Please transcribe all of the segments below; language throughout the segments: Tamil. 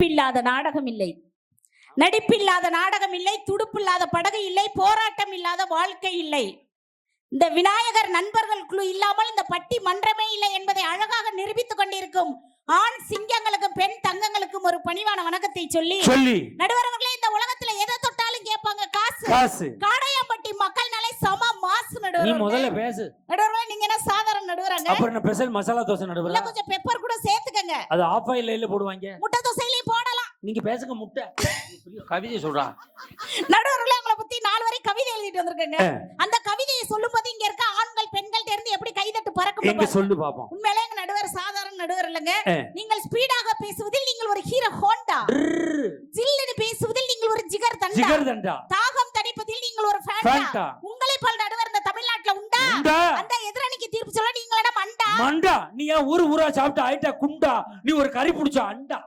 நடிப்பில்லாத நாடகம் இல்லை. நடிப்பில்லாத நாடகம் இல்லை துடுப்பில்லாத படகு இல்லை போராட்டம் இல்லாத வாழ்க்கை இல்லை. இந்த விநாயகர் நண்பர்கள் குழு இல்லாமல் இந்த பட்டி மன்றமே இல்லை என்பதை அழகாக நிரூபித்துக் கொண்டிருக்கும் ஆண் சிங்கங்களுக்கும் பெண் தங்கங்களுக்கும் ஒரு பணிவான வணக்கத்தை சொல்லி சொல்லி. நடுவர்களே இந்த உலகத்துல எதை தொட்டாலும் கேட்பாங்க காசு. காசு. காடையாம்பட்டி மக்கள் நாளை சம மாசு நீ நடுவர் முதல்ல பேசு. நடுவர்களே நீங்க என்ன சாதாரண நடுவராங்க? அப்புறம் என்ன ஸ்பெஷல் மசாலா தோசை இல்ல நடுவுல கொஞ்சம் பெப்பர் கூட சேர்த்துக்கங்க. அது ஆஃப் ஆயில் லைன்ல போடுவாங்க. முட்டை போடலாம் நீங்க பேசுங்க முட்டை. கவிதை சொல்றா. நடுவர்களே உங்களை பத்தி நாலு வரை கவிதை எழுதிட்டு வந்திருக்கேங்க. அந்த கவிதையை சொல்லும் போது இங்க இருக்க ஆண்கள் பெண்கள் இருந்து எப்படி கைதட்டு பறக்கும் எங்க சொல்லு பாப்போம். உண்மையிலே எங்க நடுவர் சாதாரண நடுவர் இல்லைங்க. நீங்கள் ஸ்பீடாக பேசுவதில் நீங்கள் ஒரு ஹீரோ ஹோண்டா. ஜில்லுன்னு பேசுவதில் நீங்கள் ஒரு ஜிகர் தண்டா. ஜிகர் தண்டா. தாகம் தணிப்பதில் நீங்கள் ஒரு ஃபேண்டா உங்களை போல் நடுவர் இந்த தமிழ்நாட்டுல உண்டா? அந்த எதிரணிக்கு தீர்ப்பு சொல்ல நீங்களிடம் அண்டா மண்டா. நீ ஏன் ஊரு ஊரா சாப்பிட்டு ஆயிட்டா குண்டா? நீ ஒரு கறி புடிச்ச அண்டா.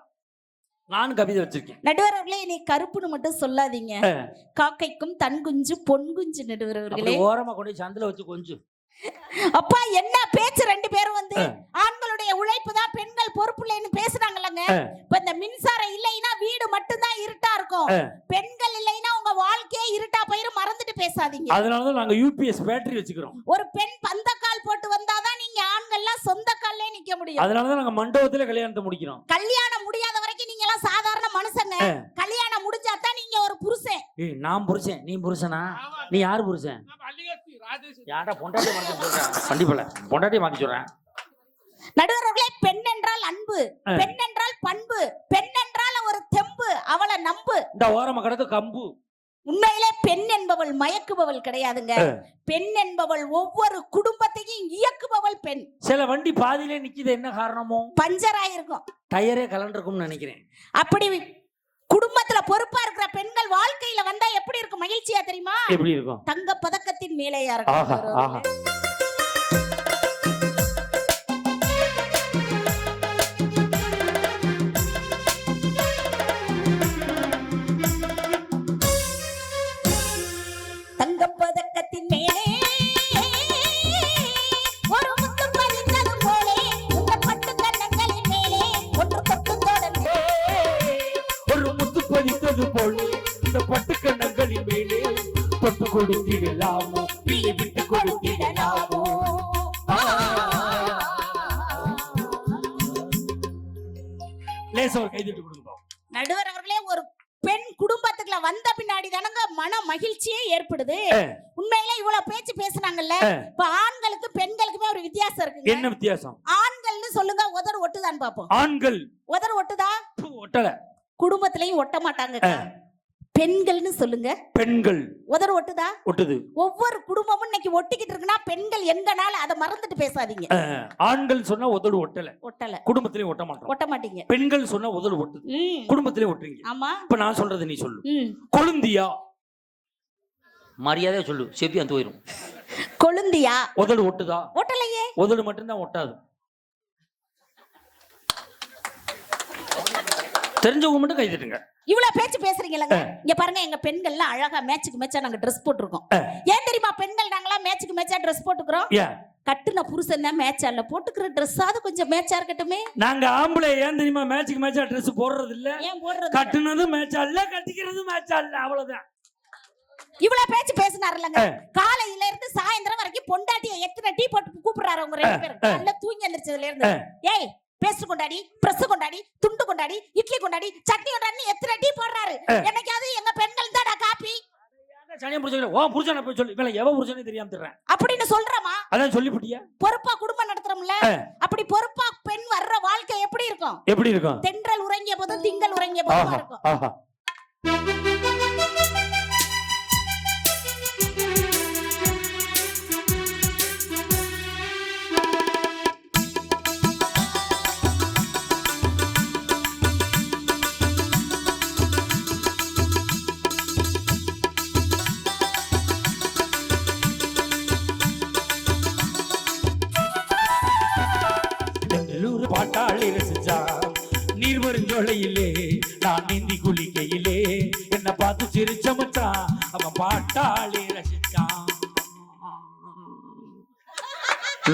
நானும் கவிதை வச்சிருக்கேன். நடுவர்களே நீ கருப்புன்னு மட்டும் சொல்லாதீங்க. காக்கைக்கும் தன் குஞ்சு பொன் குஞ்சு அப்படி ஓரமா கொண்டு சந்தில வச்சு கொஞ்சம் அப்பா என்ன பேச்சு ரெண்டு பேரும் வந்து. ஆண்களுடைய உழைப்பு தான் பெண்கள் பொறுப்புலைன்னு பேசுறாங்கல்லங்க. ஆ. இப்ப இந்த மின்சாரம் இல்லைன்னா வீடு மட்டும்தான் இருட்டா இருக்கும். பெண்கள் இல்லைன்னா உங்க வாழ்க்கையே இருட்டா போயிரும் மறந்துட்டு பேசாதீங்க. அதனாலதான் நாங்க யூபிஎஸ் பேட்டரி வச்சுக்கிறோம். ஒரு பெண் பந்தக்கால் போட்டு வந்தாதான் நீங்க ஆண்கள்லாம் சொந்த கால்லே நிக்க முடியும். அதனாலதான் நாங்க மண்டபத்துல கல்யாணத்தை முடிக்கிறோம். கல்யாணம் முடியாத வரைக்கும் நீங்க எல்லாம் சாதாரண மனுஷங்க. கல்யாணம் முடிஞ்சாதான் நீங்க ஒரு புருஷன். ஏய் நான் புருஷன். நீ புருஷனா? நீ யாரு புருஷன்? யாரா பொண்டாட்டி மாத்தி சொல்றேன் கண்டிப்பா பொண்டாட்டி மாத்தி சொல்றேன். நடுவர்களே பெண் என்றால் அன்பு ஆ. பெண் என்றால் பண்பு பெண் என்றால் ஒரு தெம்பு அவளை நம்பு. இந்த ஓரமா கிடக்கு கம்பு. உண்மையிலே பெண் என்பவள் மயக்குபவள் கிடையாதுங்க. பெண் என்பவள் ஒவ்வொரு குடும்பத்தையும் இயக்குபவள் பெண். சில வண்டி பாதியிலே நிக்குது என்ன காரணமோ? பஞ்சர் ஆயிருக்கும். டயரே கலண்டிருக்கும்னு நினைக்கிறேன். அப்படி குடும்பத்துல பொறுப்பா இருக்கிற பெண்கள் வாழ்க்கையில வந்தா எப்படி இருக்கும்? மகிழ்ச்சியா தெரியுமா? எப்படி இருக்கும்? தங்க பதக்கத்தின் மேலேயா ஆஹா. பாப்போம். ஆண்கள் உதடு ஒட்டுதா? ஒட்டல. குடும்பத்திலையும் ஒட்ட மாட்டாங்க. பெண்கள்னு சொல்லுங்க. பெண்கள் உதடு ஒட்டுதா? ஒட்டுது. ஒவ்வொரு குடும்பமும் இன்னைக்கு ஒட்டிக்கிட்டு இருக்குன்னா பெண்கள் எங்கனால அதை மறந்துட்டு பேசாதீங்க. ஆண்கள் சொன்னா உதடு ஒட்டல. ஒட்டல. குடும்பத்திலயும் ஒட்ட மாட்டோம். ஒட்ட மாட்டீங்க. பெண்கள் சொன்னா உதடு ஒட்டுது. குடும்பத்திலயும் ஒட்டுறீங்க. ஆமா. இப்ப நான் சொல்றது நீ சொல்லு. கொழுந்தியா? மரியாதையா சொல்லு. செப்பி அந்த போயிரும் கொழுந்தியா? உதடு ஒட்டுதா? ஒட்டலையே. உதடு மட்டும்தான் ஒட்டாது. தெரிஞ்சவங்க மட்டும் கை தட்டுங்க. இவ்வளவு பேச்சு பேசுறீங்கல்லங்க. இங்க பாருங்க எங்க பெண்கள்லாம் அழகா மேட்சுக்கு மேட்சா நாங்க ட்ரெஸ் போட்டிருக்கோம். ஏன் தெரியுமா பெண்கள் நாங்களாம் மேட்சுக்கு மேட்சா ட்ரெஸ் போட்டுக்கிறோம்? கட்டுன புருஷன் தான் மேட்ச் அல்ல போட்டுக்கிற ட்ரெஸ்ஸாவது கொஞ்சம் மேட்சா இருக்கட்டுமே. நாங்க ஆம்பளை ஏன் தெரியுமா மேட்சுக்கு மேட்சா ட்ரெஸ் போடுறது இல்ல ஏன் போடுறது கட்டுனதும் மேட்சா இல்ல கட்டிக்கிறதும் மேட்சா இல்ல அவ்வளவுதான். இவ்வளவு பேச்சு பேசினாருலங்க. காலையில இருந்து சாயந்தரம் வரைக்கும் பொண்டாட்டிய எத்தனை டீ போட்டு கூப்பிடுறாரு உங்க ரெண்டு பேரும். நல்லா தூங்கி எந்திரிச்சதுல இருந்து. ஏய் பேஸ்ட் கொண்டாடி பிரஸ் கொண்டாடி துண்டு கொண்டாடி இட்லி கொண்டாடி சட்னி கொண்டாடி எத்தனை டீ போடுறாரு. என்னைக்காவது எங்க பெண்கள் தாடா காப்பி. சனியா புரிஞ்சு ஓ புருஷனை போய் சொல்லி. இவளை எவ புருஷனே தெரியாம தர்றேன் அப்படின்னு சொல்றமா அதான் சொல்லிவிட்டியா பொறுப்பா குடும்பம் நடத்துறோம்ல. அப்படி பொறுப்பா பெண் வர்ற வாழ்க்கை எப்படி இருக்கும்? எப்படி இருக்கும்? தென்றல் உறங்கிய போதும் திங்கள் உறங்கிய போதும் இருக்கும்?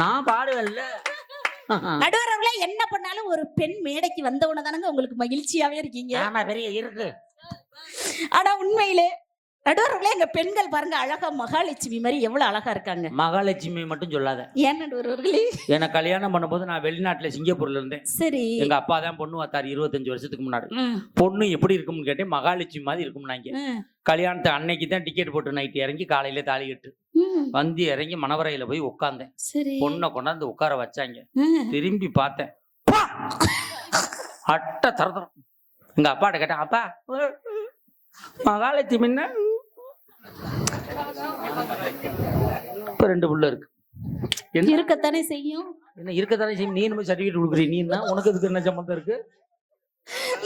நான் பாடுவேன்ல. நடுவர் அவர்களே என்ன பண்ணாலும் ஒரு பெண் மேடைக்கு வந்தவன தானங்க உங்களுக்கு மகிழ்ச்சியாவே இருக்கீங்க. ஆமா பெரிய இருக்கு. ஆனா உண்மையிலே நடுவர் அவர்களே எங்க பெண்கள் பாருங்க அழகா மகாலட்சுமி மாதிரி எவ்வளவு அழகா இருக்காங்க. மகாலட்சுமி மட்டும் சொல்லாத. ஏன் நடுவர் அவர்களே எனக்கு கல்யாணம் பண்ணும்போது நான் வெளிநாட்டுல சிங்கப்பூர்ல இருந்தேன். சரி. எங்க அப்பா தான் பொண்ணு பார்த்தாரு இருபத்தஞ்சு வருஷத்துக்கு முன்னாடி. பொண்ணு எப்படி இருக்கும்னு கேட்டேன் மகாலட்சுமி மாதிரி இருக்கும்னாங்க. கல்யாணத்து அன்னைக்கு தான் டிக்கெட் போட்டு நைட்டு இறங்கி காலையில தாலி கட்டு. வந்து இறங்கி மணவரையில போய் உட்காந்தேன் சரி. பொண்ணை கொண்டாந்து உட்கார வச்சாங்க. திரும்பி பார்த்தேன்! அட்ட தரதரம். எங்க அப்பாட்ட கேட்டேன் அப்பா மகாலட்சுமின்னா இப்ப ரெண்டு புள்ள இருக்கு. என்ன? இருக்கத்தானே செய்யும்? என்ன இருக்கத்தானே செய்யும்? நீ நம்ம சர்டிஃபிகேட் கொடுக்குறீ நீ என்ன? உனக்கு இதுக்கு என்ன சம்மந்தம் இருக்கு?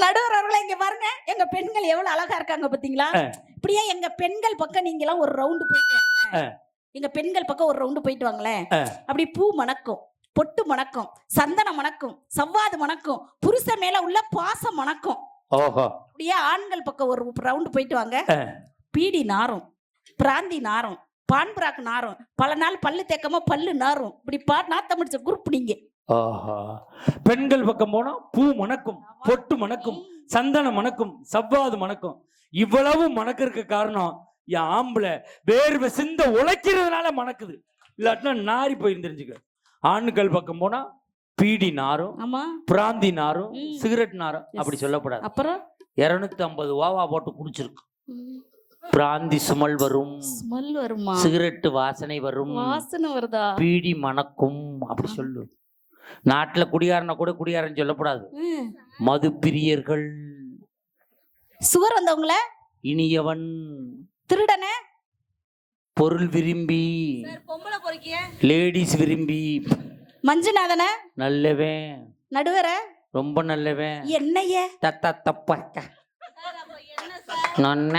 நடுவர் அவர்களே இங்க பாருங்க. எங்க பெண்கள் எவ்வளவு அழகா இருக்காங்க பாத்தீங்களா. இப்படியே எங்க பெண்கள் பக்கம் நீங்க எல்லாம் ஒரு ரவுண்டு போயிட்டு. எங்க பெண்கள் பக்கம் ஒரு ரவுண்டு போயிட்டு வாங்களேன். அப்படி பூ மணக்கும் பொட்டு மணக்கும் சந்தனம் மணக்கும் சவ்வாது மணக்கும் புருஷன் மேல உள்ள பாசம் மணக்கும். அப்படியே ஆண்கள் பக்கம் ஒரு ரவுண்டு போயிட்டு வாங்க. பீடி நாரும் பிராந்தி நாரும் பான்புராக்கு நாரும் பல நாள் பல்லு தேக்காம பல்லு நாரும். இப்படி பா நாத்த முடிச்ச குரூப் நீங்க. பெண்கள் பக்கம் போனா பூ மணக்கும் பொட்டு மணக்கும் சந்தனம் மணக்கும் சவ்வாது மணக்கும். இவ்வளவு மணக்கிறதுக்கு காரணம் என் ஆம்பளை வேர்வை சிந்த உழைக்கிறதுனால மணக்குது. இல்லாட்டினா நாரி போயிருந்து தெரிஞ்சுக்க ஆண்கள் பக்கம் போனா பீடி நாரும் ஆமா. பிராந்தி நாரும். சிகரெட் நாரும் அப்படி சொல்லக்கூடாது. அப்புறம்? இருநூத்தி ஐம்பது வாவா போட்டு குடிச்சிருக்கு. பிராந்தி சுமல் வரும் ஸ்மெல் வருமா? சிகரெட் வாசனை வரும் வாசனை வருதா? பீடி மணக்கும் அப்படி சொல்லு. நாட்டுல குடியாரனை கூட குடியாரன் சொல்லக்கூடாது. ம். மது பிரியர்கள் சுகர் வந்தவங்கள? இனியவன். திருடனை? பொருள் விரும்பி. பொம்பளை பொறுக்கிய? லேடிஸ் விரும்பி. மஞ்சுநாதன? நல்லவன். நடுவர? ரொம்ப நல்லவன். என்னைய? தத்த தப்பக்க நொன்ன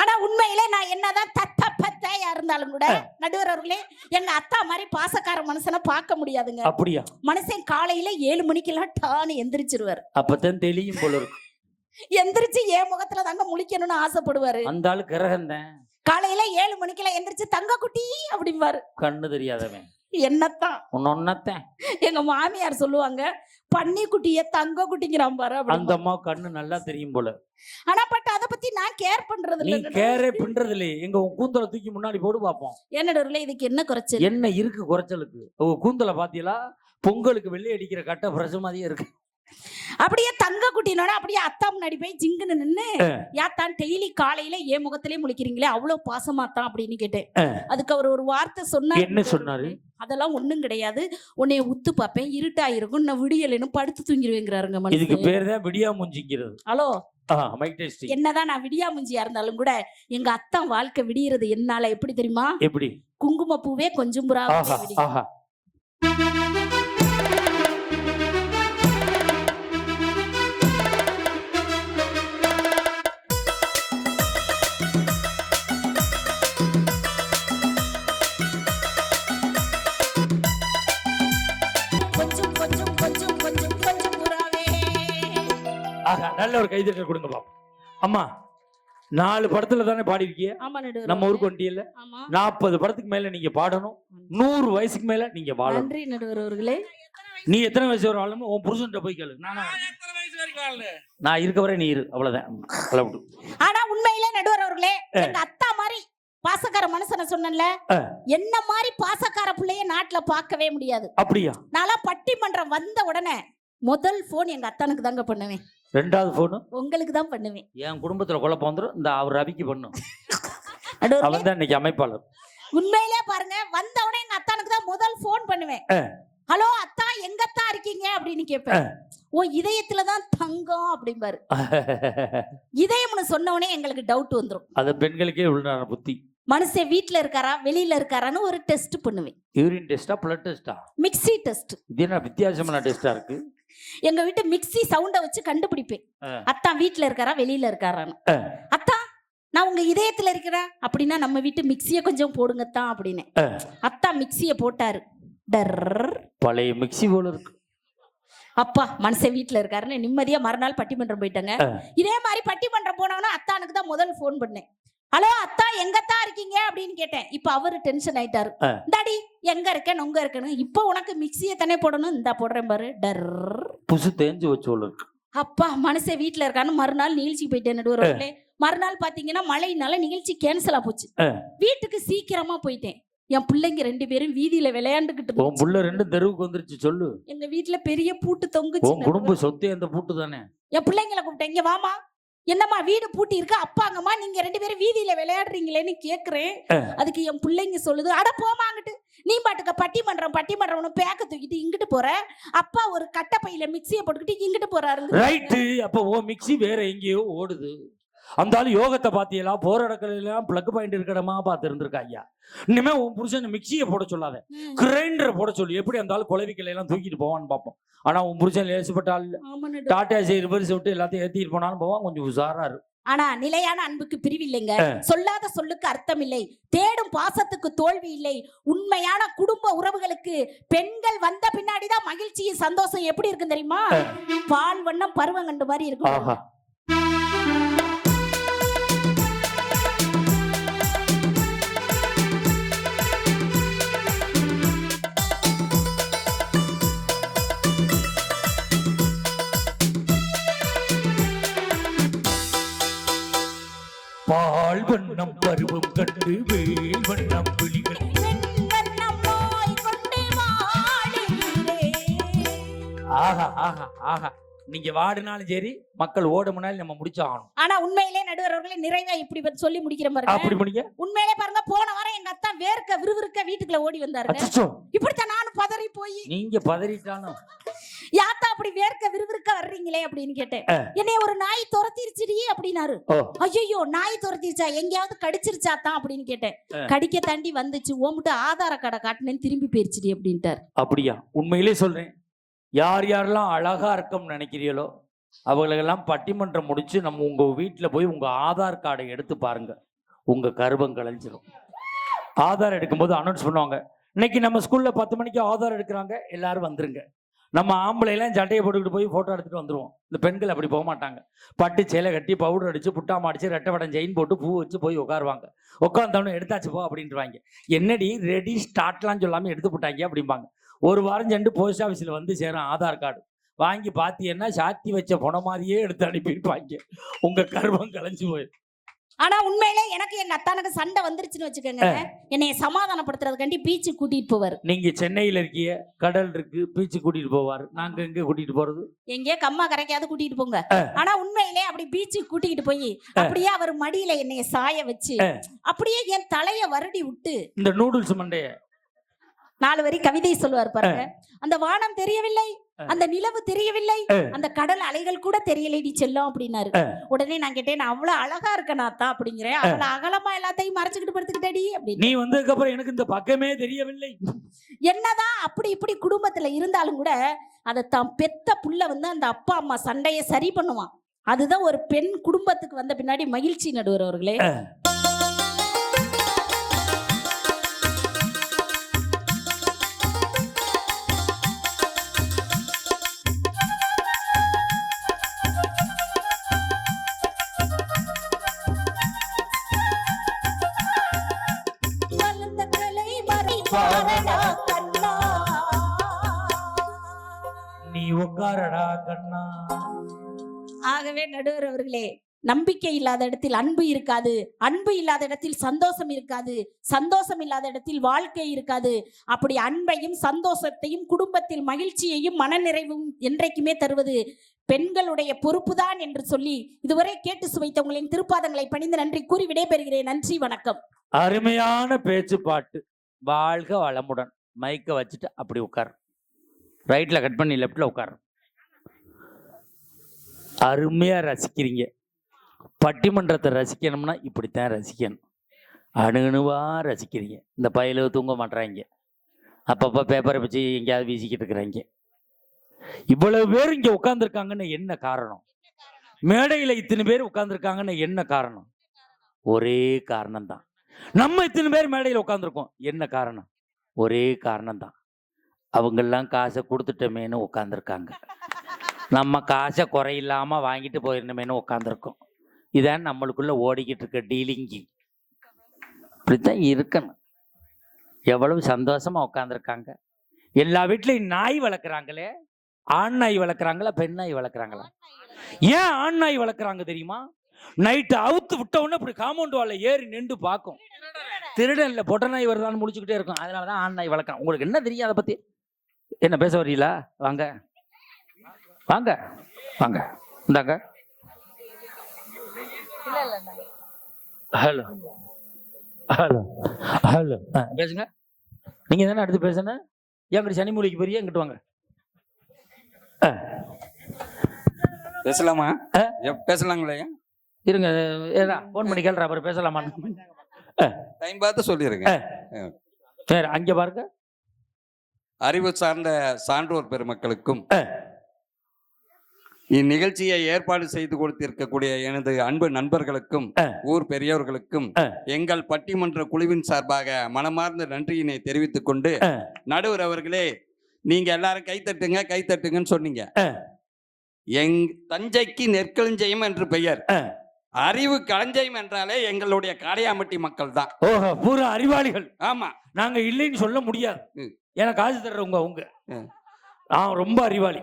ஆனா உண்மையிலே நான் என்னதான் தத்த பத்தையா இருந்தாலும் கூட நடுவர் அவர்களே எங்க அத்தா மாதிரி பாசக்கார மனுஷனை பார்க்க முடியாதுங்க. அப்படியா? மனுஷன் காலையில ஏழு மணிக்கெல்லாம் டான்னு எந்திரிச்சிருவாரு. அப்பதான் தெளியும் போல இருக்கு. எந்திரிச்சு என் முகத்துல தாங்க முழிக்கணும்னு ஆசைப்படுவாரு. அந்த ஆளு கிரகந்தேன் காலையில ஏழு மணிக்கெல்லாம் எந்திரிச்சு தங்க குட்டி அப்படிம்பாரு. கண்ணு தெரியாதவன். என்னத்தான்? உன்னொன்னத்தேன் எங்க மாமியார் சொல்லுவாங்க பன்னி குட்டிய தங்க குட்டிங்கிறான் பாரு அந்த அம்மா கண்ணு நல்லா தெரியும் போல. ஆனா பட் அத பத்தி நான் கேர் பண்றது நீ இல்ல கேரே பின்றது இல்லையே எங்க கூந்தலை தூக்கி முன்னாடி போடு பாப்போம். என்னடா இதுக்கு என்ன குறைச்சல்? என்ன இருக்கு குறைச்சலுக்கு? கூந்தலை பாத்தீங்களா? பொங்கலுக்கு வெள்ளை அடிக்கிற கட்டை பிரச மாதிரியே இருக்கு. அப்படியே தங்க குட்டினோட அப்படியே அத்தா முன்னாடி போய் ஜிங்குன்னு நின்னு யாத்தான் டெய்லி காலையில என் முகத்திலே முழிக்கிறீங்களே அவ்வளவு பாசமா தான் அப்படின்னு கேட்டேன். அதுக்கு அவர் ஒரு வார்த்தை சொன்னார். என்ன சொன்னாரு? அதெல்லாம் ஒண்ணும் கிடையாது. உன்னைய உத்து பார்ப்பேன் இருட்டா இருக்கும் நான் விடியலைன்னு படுத்து தூங்கிடுவேங்கிறாருங்க இதுக்கு பேர் தான் விடியா முஞ்சிக்கிறது ஹலோ? என்னதான் நான் விடியா முஞ்சியா இருந்தாலும் கூட எங்க அத்தா வாழ்க்கை விடியறது என்னால எப்படி தெரியுமா? எப்படி? குங்கும பூவே கொஞ்சம் புறா நல்ல ஒரு கைதட்டல் கொடுங்க பாப்போம். அம்மா நாலு படத்துல தானே பாடி இருக்கீங்க நம்ம ஊருக்கு ஆமா. நாற்பது படத்துக்கு மேல நீங்க பாடணும். நூறு வயசுக்கு மேல நீங்க வாழணும். நன்றி நடுவர் அவர்களே. நீ எத்தனை வயசு வரை வாழணும்? உன் புருஷன்ட்ட போய் கேளு. நானா நான் இருக்க வரை நீ இரு. அவ்வளவுதான். ஆனா உண்மையிலே நடுவர் அவர்களே எங்க அத்தா மாதிரி பாசக்கார மனுஷனை சொன்னேன்ல ஆ. என்ன மாதிரி பாசக்கார பிள்ளைய நாட்டுல பார்க்கவே முடியாது. அப்படியா? நான்லாம் பட்டிமன்றம் வந்த உடனே முதல் போன் எங்க அத்தானுக்கு தாங்க பண்ணுவேன். ரெண்டாவது போனு உங்களுக்கு தான் பண்ணுவேன். என் குடும்பத்துல குழப்பம் வந்துடும் இந்த அவர் ரவிக்கு பண்ணும். அவன் தான் இன்னைக்கு அமைப்பாளர். உண்மையிலே பாருங்க வந்த உடனே எங்க அத்தானுக்கு தான் முதல் போன் பண்ணுவேன். ஹலோ அத்தா எங்க அத்தா இருக்கீங்க? அப்படின்னு கேட்பேன். ஓ இதயத்துல தான் தங்கம் அப்படிம்பாரு. இதயம்னு சொன்ன உடனே எங்களுக்கு டவுட் வந்துரும். அது பெண்களுக்கே உள்ளான புத்தி. மனுஷன் வீட்ல இருக்காரா வெளியில இருக்காரான்னு ஒரு டெஸ்ட் பண்ணுவேன். யூரின் டெஸ்டா பிளட் டெஸ்டா மிக்ஸி டெஸ்ட் இது என்ன வித்தியாசமான டெஸ்டா இருக்கு? எங்க வீட்டு மிக்ஸி சவுண்ட வச்சு கண்டுபிடிப்பேன். ஆ. அத்தா வீட்ல இருக்காரா வெளியில இருக்காரான்னு. அத்தா நான் உங்க இதயத்துல இருக்கிறேன். அப்படின்னா நம்ம வீட்டு மிக்ஸிய கொஞ்சம் போடுங்கத்தான் அப்படின்னு. அத்தா மிக்ஸிய போட்டாரு. டர் பழைய மிக்ஸி போல இருக்கு. அப்பா மனுஷன் வீட்ல இருக்காருன்னு நிம்மதியா மறுநாள் பட்டிமன்றம் போயிட்டாங்க. இதே மாதிரி பட்டிமன்றம் போனாங்கன்னா அத்தானுக்கு தான் முதல் ஃபோன் பண்ணேன். ஹலோ அத்தா எங்கத்தா இருக்கீங்க? அப்படின்னு கேட்டேன். இப்ப அவரு டென்ஷன் ஆயிட்டாரு. இந்தாடி எங்க இருக்க நொங்க இருக்கணும் இப்போ உனக்கு மிக்சியை தானே போடணும்? இந்தா போடுறேன் பாரு. டர். புசு தேஞ்சு வச்சோல அப்பா மனுஷன் வீட்ல இருக்கான்னு மறுநாள் நிகழ்ச்சி போயிட்டேன் நடுவர்களே மறுநாள் பாத்தீங்கன்னா மழையினால நிகழ்ச்சி கேன்சல் போச்சு. வீட்டுக்கு சீக்கிரமா போயிட்டேன். என் பிள்ளைங்க ரெண்டு பேரும் வீதியில விளையாண்டுகிட்டு. புள்ள ரெண்டு தெருவுக்கு வந்துருச்சு சொல்லு. எங்க வீட்ல பெரிய பூட்டு தொங்குச்சு குடும்ப சொத்தே அந்த பூட்டு தானே? என் பிள்ளைங்களை கூப்பிட்டேன். இங்க வாமா என்னம்மா வீடு பூட்டி இருக்கு? அப்பாங்கம்மா நீங்க ரெண்டு பேரும் வீதியில விளையாடுறீங்களேன்னு கேக்குறேன். அதுக்கு என் பிள்ளைங்க சொல்லுது அட போமாங்கிட்டு நீ பாட்டுக்க பட்டி மன்றம் பட்டி மன்றம்னு பேக்க தூக்கிட்டு இங்கிட்டு போற. அப்பா ஒரு கட்டை பையில மிக்சியை போட்டுக்கிட்டு இங்கிட்டு போறாரு ரைட்டு அப்ப ஓ மிக்ஸி வேற எங்கேயோ ஓடுது. அந்த ஆளு யோகத்தை பாத்தியெல்லாம் போற எல்லாம் பிளக் பாயிண்ட் இருக்கடமா பார்த்து இருந்திருக்கா ஐயா? இனிமே உன் புருஷன் மிக்சியை போட சொல்லாத. கிரைண்டரை போட சொல்லி. எப்படி அந்த ஆளு குலவிக்கலை எல்லாம் தூக்கிட்டு போவான்னு பார்ப்போம். ஆனா உன் புருஷன் லேசுப்பட்ட ஆள் இல்ல. டாடா ஏசி ரிவர்ஸ் விட்டு எல்லாத்தையும் ஏத்திட்டு போனாலும் போவான். கொஞ்சம் உஷாரா இரு. ஆனா நிலையான அன்புக்கு பிரிவில்லைங்க. சொல்லாத சொல்லுக்கு அர்த்தம் இல்லை தேடும் பாசத்துக்கு தோல்வி இல்லை. உண்மையான குடும்ப உறவுகளுக்கு பெண்கள் வந்த பின்னாடிதான் மகிழ்ச்சியும் சந்தோஷம் எப்படி இருக்கு தெரியுமா? பால் வண்ணம் பருவம் கண்டு மாதிரி இருக்கும். பால் வண்ணம் பருவம் கண்டு வேல் வண்ணம் விழிகள். ஆஹா ஆஹா ஆஹா. நீங்க வாடினாலும் சரி மக்கள் ஓட முன்னாடி நம்ம முடிச்சாகணும். ஆனா உண்மையிலே நடுவர்களே நிறைவா இப்படி சொல்லி முடிக்கிற பாருங்க அப்படி முடிங்க. உண்மையிலே பாருங்க போன வாரம் எங்க அத்தா வேர்க்க விறுவிறுக்க வீட்டுக்குள்ள ஓடி அச்சச்சோ. இப்படித்தான் நானும் பதறி போய். நீங்க பதறிட்டாலும். யாத்தா அப்படி வேர்க்க விறுவிறுக்க வர்றீங்களே அப்படின்னு கேட்டேன். என்னைய ஒரு நாய் துரத்திருச்சுடி அப்படின்னாரு. ஐயோ நாய் துரத்திருச்சா? எங்கேயாவது கடிச்சிருச்சாத்தான் அப்படின்னு கேட்டேன். கடிக்க தாண்டி வந்துச்சு. ஓம்பிட்டு ஆதார கடை காட்டுனேன்னு திரும்பி போயிருச்சுடி அப்படின்ட்டார். அப்படியா? உண்மையிலே சொல்றேன். யார் யாரெல்லாம் அழகா இருக்கோம்னு நினைக்கிறீங்களோ அவங்களுக்கெல்லாம் பட்டிமன்றம் முடிச்சு நம்ம உங்க வீட்டில் போய் உங்க ஆதார் கார்டை எடுத்து பாருங்க. உங்க கருவம் கலைஞ்சிரும். ஆதார் எடுக்கும்போது அனௌன்ஸ் பண்ணுவாங்க. இன்னைக்கு நம்ம ஸ்கூல்ல பத்து மணிக்கு ஆதார் எடுக்கிறாங்க. எல்லாரும் வந்துருங்க. நம்ம ஆம்பளை சட்டையை போட்டுக்கிட்டு போய் ஃபோட்டோ எடுத்துகிட்டு வந்துடுவோம் இந்த பெண்கள் அப்படி போக மாட்டாங்க. பட்டு சேலை கட்டி பவுடர் அடித்து புட்டாம அடிச்சு ரெட்டை வடம் செயின் போட்டு பூ வச்சு போய் உட்காருவாங்க. உட்காந்தவனு எடுத்தாச்சு போ அப்படின்ட்டுவாங்க என்னடி ரெடி ஸ்டார்ட்லாம் சொல்லாமல் எடுத்து போட்டாங்க அப்படிம்பாங்க. ஒரு வாரம் சென்று போஸ்ட் ஆஃபீஸில் வந்து சேரும் ஆதார் கார்டு. வாங்கி பார்த்தீங்கன்னா சாத்தி வச்ச பொண மாதிரியே எடுத்து அனுப்பியிருப்பாங்க. உங்கள் கர்வம் கலைஞ்சு போயிடும். ஆனா உண்மையிலே எனக்கு எங்க அத்தானுக்கு சண்டை வந்துருச்சுன்னு வச்சுக்கோங்க. என்னைய சமாதானப்படுத்துறதுக்காண்டி பீச்சு கூட்டிட்டு போவார். நீங்க சென்னையில இருக்கீங்க கடல் இருக்கு பீச்சு கூட்டிட்டு போவார். நாங்க எங்க கூட்டிட்டு போறது? எங்கேயோ கம்மா கரைக்காவது கூட்டிட்டு போங்க. ஆனா உண்மையிலே அப்படி பீச்சுக்கு கூட்டிட்டு போய் அப்படியே அவர் மடியில என்னைய சாய வச்சு அப்படியே என் தலைய வருடி விட்டு இந்த நூடுல்ஸ் மண்டைய. நாலு வரி கவிதை சொல்லுவார் பாருங்க. அந்த வானம் தெரியவில்லை. அந்த நிலவு தெரியவில்லை. அந்த கடல் அலைகள் கூட தெரியலைடி செல்லம் அப்படின்னாரு. உடனே நான் கேட்டேன் நான் அவ்வளவு அழகா இருக்கனாத்தா அப்படிங்கிறேன். அவ்வளவு அகலமா எல்லாத்தையும் மறைச்சுக்கிட்டு படுத்துக்கிட்டடி அப்படின்னு நீ வந்ததுக்கு அப்புறம் எனக்கு இந்த பக்கமே தெரியவில்லை. என்னதான் அப்படி இப்படி குடும்பத்துல இருந்தாலும் கூட அதை தான் பெத்த புள்ள வந்து அந்த அப்பா அம்மா சண்டையை சரி பண்ணுவான். அதுதான் ஒரு பெண் குடும்பத்துக்கு வந்த பின்னாடி மகிழ்ச்சி நடுவர் அவர்களே. கண்ணா. நீ உட்காரடா கண்ணா. ஆகவே நடுவர் அவர்களே நம்பிக்கை இல்லாத இடத்தில் அன்பு இருக்காது. அன்பு இல்லாத இடத்தில் சந்தோஷம் இருக்காது. சந்தோஷம் இல்லாத இடத்தில் வாழ்க்கை இருக்காது. அப்படி அன்பையும் சந்தோஷத்தையும் குடும்பத்தில் மகிழ்ச்சியையும் மனநிறைவும் என்றைக்குமே தருவது பெண்களுடைய பொறுப்புதான் என்று சொல்லி இதுவரை கேட்டு சுவைத்த உங்களின் திருப்பாதங்களை பணிந்து நன்றி கூறி விடைபெறுகிறேன். நன்றி வணக்கம். அருமையான பேச்சு பாட்டு வாழ்க வளமுடன். மைக்கை வச்சுட்டு அப்படி உட்கார் ரைட்டில் கட் பண்ணி லெஃப்டில் உட்கார் அருமையாக ரசிக்கிறீங்க. பட்டிமன்றத்தை ரசிக்கணும்னா இப்படித்தான் ரசிக்கணும். அணுகுணுவாக ரசிக்கிறீங்க. இந்த பயில தூங்க மாட்டுறாங்க அப்பப்போ பேப்பரை வச்சு எங்கேயாவது வீசிக்கிட்டு இருக்கிறாங்க. இவ்வளவு பேர் இங்கே உட்காந்துருக்காங்கன்னு என்ன காரணம்? மேடையில் இத்தனை பேர் உட்காந்துருக்காங்கன்னு என்ன காரணம்? ஒரே காரணம் தான் நம்ம இத்தனை பேர் மேடையில் உட்காந்துருக்கோம் என்ன காரணம்? ஒரே காரணம் தான் அவங்கெல்லாம் காசை கொடுத்துட்டோமேனு உட்காந்துருக்காங்க நம்ம காசை குறையில்லாமல் வாங்கிட்டு போயிருந்தோமேனு உட்காந்துருக்கோம் இதான் நம்மளுக்குள்ளே ஓடிக்கிட்டு இருக்க டீலிங்கி இப்படித்தான் இருக்கணும். எவ்வளவு சந்தோஷமா உட்காந்துருக்காங்க எல்லா வீட்லையும் நாய் வளர்க்குறாங்களே. ஆண் நாய் வளர்க்குறாங்களா பெண் நாய் வளர்க்குறாங்களா? ஏன் ஆண் நாய் வளர்க்குறாங்க தெரியுமா? நைட்டு அவுத்து விட்ட உடனே இப்படி காம்பவுண்ட் வாழ ஏறி நின்று பார்க்கும். திருடன்ல பொட்ட நாய் வருதான்னு முடிச்சுக்கிட்டே இருக்கும். அதனால தான் ஆண் நாய் வளர்க்குறான். உங்களுக்கு என்ன தெரியும் அதை பத்தி? என்ன பேச வரீங்களா வாங்க. வாங்க. வாங்க. இந்தாங்க. ஹலோ ஹலோ ஹலோ ஆ பேசுங்க. நீங்க தானே அடுத்து பேசுன என்கிட்ட சனிமொழிக்கு பெரிய எங்கிட்டு வாங்க. பேசலாமா? பேசலாங்களே? இருங்க ஏதா ஃபோன் பண்ணி கேள்றா அப்புறம் பேசலாமா டைம் பார்த்து சொல்லிருங்க சரி அங்க பாருங்க அறிவு சார்ந்த சான்றோர் பெருமக்களுக்கும். இந்நிகழ்ச்சியை ஏற்பாடு செய்து கொடுத்திருக்கக்கூடிய எனது அன்பு நண்பர்களுக்கும். ஊர் பெரியவர்களுக்கும். எங்கள் பட்டிமன்ற குழுவின் சார்பாக மனமார்ந்த நன்றியினை தெரிவித்துக் கொண்டு. நடுவர் அவர்களே நீங்க எல்லாரும் கைத்தட்டுங்க கைத்தட்டுங்கன்னு சொன்னீங்க. எங் தஞ்சைக்கு நெற்களஞ்சியம் என்று பெயர். அறிவு களஞ்சியம் என்றாலே எங்களுடைய காடையாம்பட்டி மக்கள் தான் ஓஹோ பூரா அறிவாளிகள். ஆமா. நாங்க இல்லைன்னு சொல்ல முடியாது. எனக்கு காசு தர்றவங்க அவங்க. நான் ரொம்ப அறிவாளி.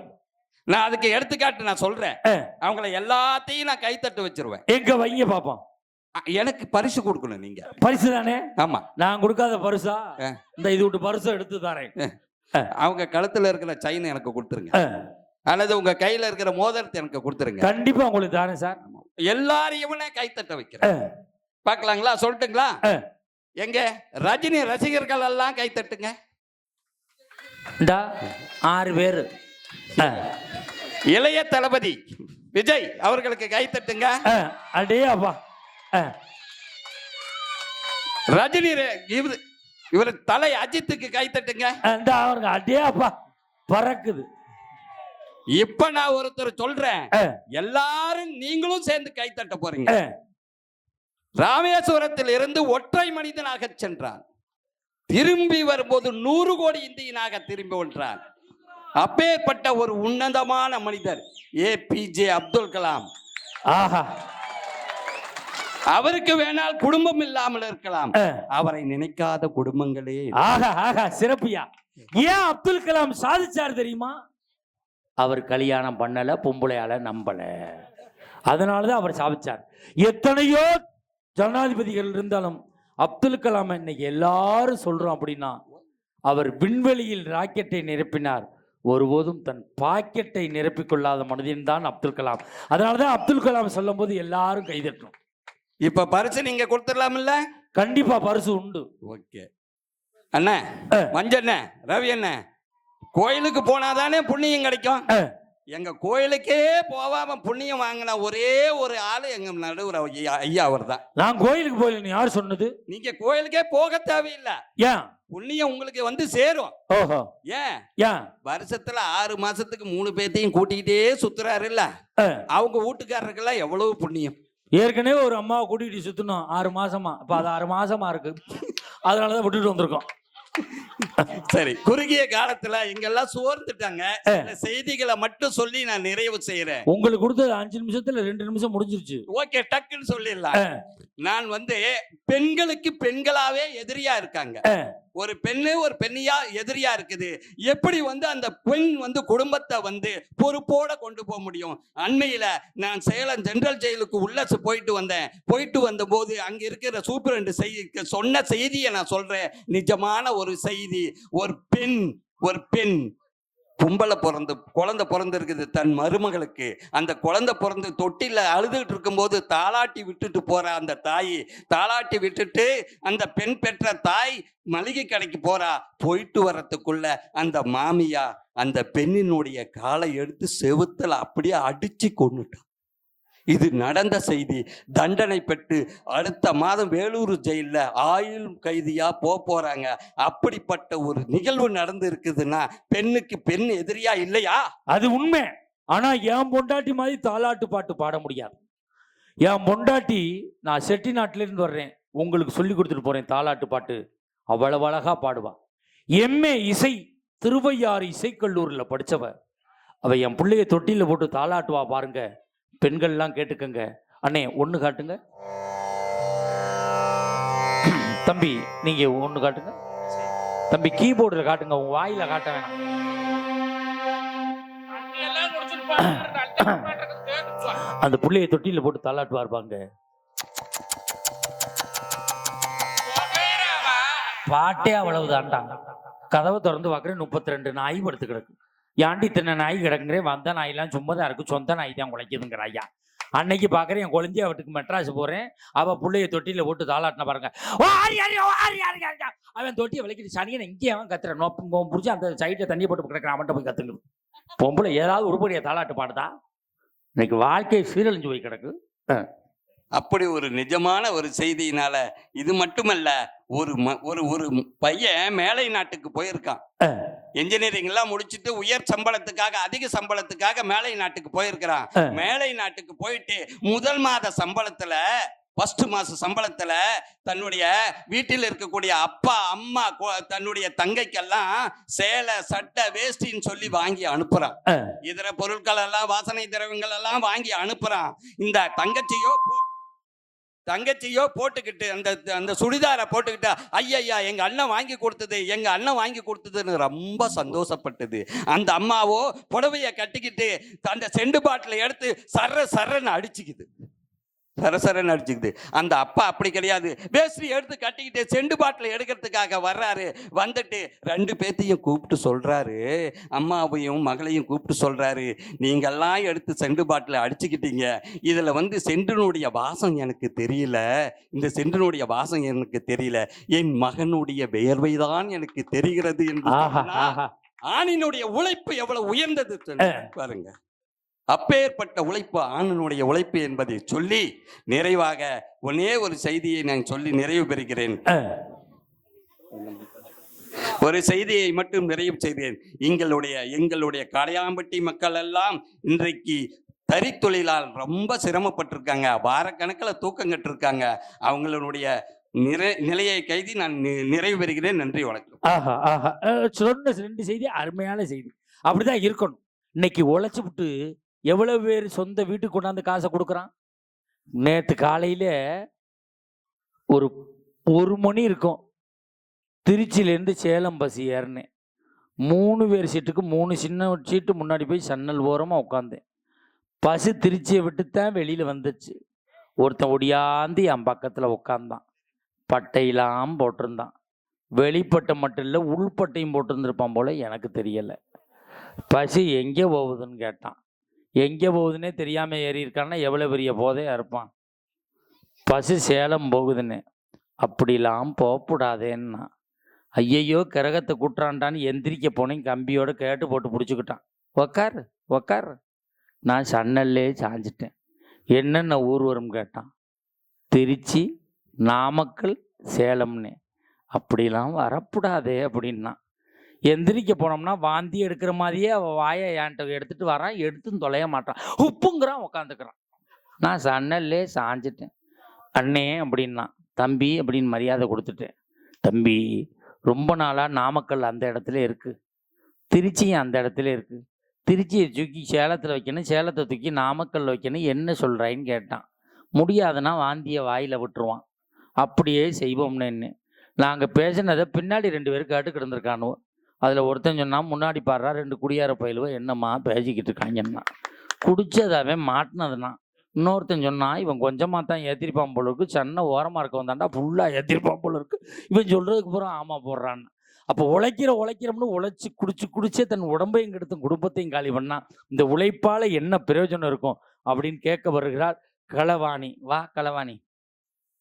நான் அதுக்கு எடுத்துக்காட்டு நான் சொல்றேன். அவங்கள எல்லாத்தையும் நான் கைத்தட்டு வச்சிருவேன். எங்க வைங்க பாப்போம். எனக்கு பரிசு கொடுக்கணும் நீங்க. பரிசு தானே? ஆமா. நான் கொடுக்காத பரிசா. இந்த இது விட்டு பரிசை எடுத்து தரேன். அவங்க கழுத்துல இருக்கிற செயின் எனக்கு கொடுத்துருங்க. அல்லது உங்க கையில இருக்கிற மோதிரத்தை எனக்கு கொடுத்துருங்க. கண்டிப்பா உங்களுக்கு தாரேன் சார். எல்லாரையும் நான் கைத்தட்ட வைக்கிறேன். பார்க்கலாங்களா? சொல்லட்டுங்களா. எங்க? ரஜினி ரசிகர்கள் எல்லாம் கைத்தட்டுங்க இந்தா ஆறு பேர். இளைய தளபதி விஜய் அவர்களுக்கு கைத்தட்டுங்க அடே அப்பா. ரஜினி ர- இவரு தலை அஜித்துக்கு கைத்தட்டுங்க அவருங்க அடே அப்பா. பறக்குது. இப்ப நான் ஒருத்தர் சொல்றேன். எல்லாரும் நீங்களும் சேர்ந்து கைத்தட்ட போறீங்க. ராமேஸ்வரத்தில் இருந்து ஒற்றை மனிதனாக சென்றான். திரும்பி வரும்போது நூறு கோடி இந்தியனாக திரும்பி வந்தான் அப்பேற்பட்ட ஒரு உன்னதமான மனிதர் A. P. J. Abdul Kalam. ஆஹா. அவருக்கு வேணால் குடும்பம் இல்லாமல் இருக்கலாம். அவரை நினைக்காத குடும்பங்களே ஆஹா ஆஹா சிறப்பியா ஏன் அப்துல் கலாம் சாதிச்சார் தெரியுமா? அவர் கல்யாணம் பண்ணல பொம்பளையால நம்பல. அதனாலதான் அவர் சாதிச்சார். எத்தனையோ ஜனாதிபதிகள் இருந்தாலும் அப்துல் கலாம் இன்னைக்கு எல்லாரும் சொல்றோம் அப்படின்னா அவர் விண்வெளியில் ராக்கெட்டை நிரப்பினார். ஒருபோதும் தன் பாக்கெட்டை நிரப்பிக் கொள்ளாத மனிதன் தான் அப்துல் கலாம். அதனாலதான் அப்துல் கலாம் சொல்லும் போது எல்லாரும் கைதட்டணும் இப்ப பரிசு நீங்க கொடுத்துடலாம்ல கண்டிப்பா பரிசு உண்டு. ஓகே. அண்ணா ஆ. மஞ்சண்ண ரவி அண்ணா கோயிலுக்கு போனாதானே புண்ணியம் கிடைக்கும். எங்க கோயிலுக்கே போகாம புண்ணியம் வாங்கின ஒரே ஒரு ஆளு எங்க நடுவர் ஐயா அவர் தான் நான் கோயிலுக்கு போயில யார் சொன்னது? நீங்க கோயிலுக்கே போக தேவையில்லை. ஏன் புண்ணியம் உங்களுக்கு வந்து சேரும். ஓஹோ. ஏன்? ஏன் வருஷத்துல ஆறு மாசத்துக்கு மூணு பேர்த்தையும் கூட்டிக்கிட்டே சுத்துறாரு இல்ல. அவங்க வீட்டுக்காரருக்கெல்லாம் எவ்வளவு புண்ணியம்? ஏற்கனவே ஒரு அம்மாவை கூட்டிகிட்டு சுத்தணும் ஆறு மாசமா. இப்ப அது ஆறு மாசமா இருக்கு. அதனாலதான் விட்டுட்டு வந்திருக்கோம். சரி. குறுகிய காலத்துல இங்கெல்லாம் சோர்ந்துட்டாங்க. செய்திகளை மட்டும் சொல்லி நான் நிறைவு செய்யறேன் உங்களுக்கு கொடுத்தது அஞ்சு நிமிஷத்துல ரெண்டு நிமிஷம் முடிஞ்சிருச்சு. ஓகே டக்குன்னு சொல்லிடலாம். நான் வந்து பெண்களுக்கு பெண்களாவே எதிரியா இருக்காங்க. ஒரு பெண்ணு ஒரு பெண்ணியா எதிரியா இருக்குது. எப்படி வந்து அந்த பெண் வந்து குடும்பத்தை வந்து பொறுப்போட கொண்டு போக முடியும்? அண்மையில நான் சேலம் ஜெனரல் ஜெயிலுக்கு உள்ள போயிட்டு வந்தேன். போயிட்டு வந்த போது அங்க இருக்கிற சூப்பரண்டு செய்தி சொன்ன செய்தியை நான் சொல்றேன். நிஜமான ஒரு செய்தி. ஒரு பெண் ஒரு பெண் கும்பலை பிறந்து குழந்தை பிறந்திருக்குது தன் மருமகளுக்கு. அந்த குழந்தை பிறந்து தொட்டியில் அழுதுகிட்டு இருக்கும்போது தாளாட்டி விட்டுட்டு போற அந்த தாய் தாளாட்டி விட்டுட்டு அந்த பெண் பெற்ற தாய் மளிகை கடைக்கு போறா. போயிட்டு வர்றதுக்குள்ள அந்த மாமியா அந்த பெண்ணினுடைய காலை எடுத்து செவுத்துல அப்படியே அடிச்சு கொண்டுட்டான் இது நடந்த செய்தி. தண்டனை பெற்று அடுத்த மாதம் வேலூர் ஜெயிலில் ஆயுள் கைதியாக போக போகிறாங்க அப்படிப்பட்ட ஒரு நிகழ்வு நடந்து இருக்குதுன்னா பெண்ணுக்கு பெண் எதிரியா இல்லையா? அது உண்மை. ஆனால் என் பொண்டாட்டி மாதிரி தாலாட்டு பாட்டு பாட முடியாது. என் பொண்டாட்டி நான் செட்டி வர்றேன். உங்களுக்கு சொல்லி கொடுத்துட்டு போகிறேன் தாலாட்டு பாட்டு. அவ்வளவு அழகா பாடுவா. எம்ஏ இசை திருவையாறு இசைக்கல்லூரில் படித்தவ அவள் என் பிள்ளைய தொட்டியில் போட்டு தாலாட்டுவா பாருங்கள் பெண்கள்லாம் கேட்டுக்கங்க. அண்ணே ஒன்று காட்டுங்க. தம்பி நீங்க ஒன்று காட்டுங்க. தம்பி கீபோர்டுல காட்டுங்க. உங்க வாயில காட்ட வேணாம். அந்த பிள்ளைய தொட்டியில் போட்டு தள்ளாட்டு இருப்பாங்க பாட்டே அவ்வளவுதான்டா. கதவை திறந்து பார்க்குறேன் முப்பத்தி ரெண்டு. நாய் படுத்து கிடக்கு. ஏன்டி தின்ன நாய் கிடக்குறேன் வந்த நாயெல்லாம் சும்மா தான் இருக்கு. சொந்த நாய் தான் குலைக்குதுங்கிற ஐயா. அன்னைக்கு பார்க்குறேன் என் குழந்தைய வீட்டுக்கு மெட்ராஸ் போறேன். அவ புள்ளைய தொட்டியில போட்டு தாளாட்டின பாருங்க. ஓ, ஆரி, ஆரி, ஓ, ஆரி, ஆரி, ஆரி. அவன் தொட்டியை விளக்கிட்டு சனியன் இங்கே அவன் கத்துறான். நோப்பு புடிச்சு அந்த சைட்டில் தண்ணியை போட்டு கிடக்குறான். அவன்கிட்ட போய் கத்துங்க பொம்பளை ஏதாவது உருப்படியை தாளாட்டு பாடுதா? இன்னைக்கு வாழ்க்கை சீரழிஞ்சு போய் கிடக்கு. அப்படி ஒரு நிஜமான ஒரு செய்தியினால இது மட்டுமல்ல ஒரு ஒரு ஒரு பையன் மேலை நாட்டுக்கு போயிருக்கான். என்ஜினியரிங் எல்லாம் முடிச்சிட்டு உயர் சம்பளத்துக்காக அதிக சம்பளத்துக்காக மேலை நாட்டுக்கு போயிருக்கிறான். மேலை நாட்டுக்கு போயிட்டு முதல் மாத சம்பளத்துல ஃபர்ஸ்ட் மாச சம்பளத்துல தன்னுடைய வீட்டில் இருக்கக்கூடிய அப்பா அம்மா தன்னுடைய தங்கைக்கெல்லாம் சேலை சட்டை வேஷ்டின்னு சொல்லி வாங்கி அனுப்புறான். இதர பொருட்கள் எல்லாம் வாசனை திரவங்கள் எல்லாம் வாங்கி அனுப்புறான் இந்த தங்கச்சியோ தங்கச்சியோ போட்டுக்கிட்டு அந்த அந்த சுடிதாரை போட்டுக்கிட்டு ஐயய்யா எங்கள் அண்ணன் வாங்கி கொடுத்தது எங்கள் அண்ணன் வாங்கி கொடுத்ததுன்னு ரொம்ப சந்தோஷப்பட்டது. அந்த அம்மாவோ புடவையை கட்டிக்கிட்டு அந்த செண்டு பாட்டில் எடுத்து சர்ற சர்றன்னு அடிச்சுக்குது. சர சரன்னு அடிச்சுக்குது. அந்த அப்பா அப்படி கிடையாது. வேஷ்டி எடுத்து கட்டிக்கிட்டு செண்டு பாட்டில் எடுக்கிறதுக்காக வர்றாரு. வந்துட்டு ரெண்டு பேத்தையும் கூப்பிட்டு சொல்றாரு. அம்மாவையும் மகளையும் கூப்பிட்டு சொல்றாரு. நீங்கெல்லாம் எடுத்து செண்டு பாட்டில் அடிச்சுக்கிட்டீங்க. இதுல வந்து சென்றினுடைய வாசம் எனக்கு தெரியல. இந்த சென்றினுடைய வாசம் எனக்கு தெரியல. என் மகனுடைய வியர்வை தான் எனக்கு தெரிகிறது என்று ஆணினுடைய உழைப்பு எவ்வளவு உயர்ந்தது பாருங்க. அப்பேற்பட்ட உழைப்பு ஆணினுடைய உழைப்பு என்பதை சொல்லி நிறைவாக ஒன்னே ஒரு செய்தியை நான் சொல்லி நிறைவு பெறுகிறேன். ஒரு செய்தியை மட்டும் நிறைவு செய்தேன். எங்களுடைய எங்களுடைய காளையாம்பட்டி மக்கள் எல்லாம் இன்றைக்கு தறித்தொழிலால் ரொம்ப சிரமப்பட்டிருக்காங்க. வாரக்கணக்கில் தூக்கம் கட்டிருக்காங்க. அவங்களுடைய நிறை நிலையை கைதி நான் நிறைவு பெறுகிறேன். நன்றி வணக்கம். ஆஹா ஆஹா. சொன்ன ரெண்டு செய்தி அருமையான செய்தி. அப்படிதான் இருக்கணும். இன்னைக்கு உழைச்சு விட்டு எவ்வளவு பேர் சொந்த வீட்டுக்கு கொண்டாந்து காசை கொடுக்குறான்? நேற்று காலையில் ஒரு ஒரு மணி இருக்கும். திருச்சியிலேருந்து சேலம் பஸ் ஏறினேன். மூணு பேர் சீட்டுக்கு மூணு சின்ன சீட்டு முன்னாடி போய் சன்னல் ஓரமாக உட்காந்தேன் பஸ் திருச்சியை விட்டு தான் வெளியில் வந்துச்சு. ஒருத்தன் ஒடியாந்து என் பக்கத்தில் உட்காந்தான் பட்டையெல்லாம் போட்டிருந்தான். வெளிப்பட்டை மட்டும் இல்லை உள்பட்டையும் போட்டிருந்திருப்பான் போல் எனக்கு தெரியலை. பசி எங்கே போகுதுன்னு கேட்டான். எங்கே போகுதுன்னே தெரியாமல் ஏறி இருக்கான்னா எவ்வளோ பெரிய போதையாக இருப்பான்? பசி சேலம் போகுதுன்னு. அப்படிலாம் போகக்கூடாதேன்னா ஐயையோ கிரகத்தை கூட்டுறான்டான்னு எந்திரிக்க போனேன் கம்பியோட கேட்டு போட்டு பிடிச்சிக்கிட்டான். உக்காரு உக்காரு. நான் சன்னல்லே சாஞ்சிட்டேன். என்னென்ன ஊர் வரும் கேட்டான். திருச்சி நாமக்கல் சேலம்னு. அப்படிலாம் வரக்கூடாதே அப்படின்னா. எந்திரிக்க போனோம்னா வாந்தி எடுக்கிற மாதிரியே அவள் வாயை என்கிட்ட எடுத்துகிட்டு வரான் எடுத்தும் தொலைய மாட்டான். உப்புங்கிறான் உட்காந்துக்கிறான் நான் சன்னல்லே சாஞ்சிட்டேன். அண்ணே அப்படின்னா தம்பி அப்படின்னு மரியாதை கொடுத்துட்டேன். தம்பி ரொம்ப நாளாக நாமக்கல் அந்த இடத்துல இருக்குது திருச்சியும் அந்த இடத்துல இருக்குது திருச்சியை தூக்கி சேலத்தில் வைக்கணும் சேலத்தை தூக்கி நாமக்கல் வைக்கணும் என்ன சொல்கிறாயின்னு கேட்டான். முடியாதுன்னா வாந்தியை வாயில் விட்டுருவான். அப்படியே செய்வோம்னு என்ன. நாங்கள் பேசினதை பின்னாடி ரெண்டு பேரும் கேட்டு கிடந்திருக்கானுவோ அதில் ஒருத்தன் சொன்னால் முன்னாடி பாடுறா ரெண்டு குடியார பயிலுவோ என்னம்மா பேசிக்கிட்டு இருக்காங்கன்னா குடித்ததாவே மாட்டினதுனா இன்னொருத்தன் சொன்னால் இவன் கொஞ்சமாக தான் ஏற்றிருப்பான் போல இருக்கு. சென்னை ஓரமாக இருக்க வந்தாண்டா ஃபுல்லாக ஏற்றிருப்பான் போல இருக்கு. இவன் சொல்கிறதுக்கு பூரா ஆமாம் போடுறான்னு அப்போ உழைக்கிற உழைக்கிறோம்னு உழைச்சி குடிச்சு குடிச்சே தன் உடம்பையும் கெடுத்தும் குடும்பத்தையும் காலி பண்ணா இந்த உழைப்பால் என்ன பிரயோஜனம் இருக்கும்? அப்படின்னு கேட்க வருகிறார் களவாணி வா களவாணி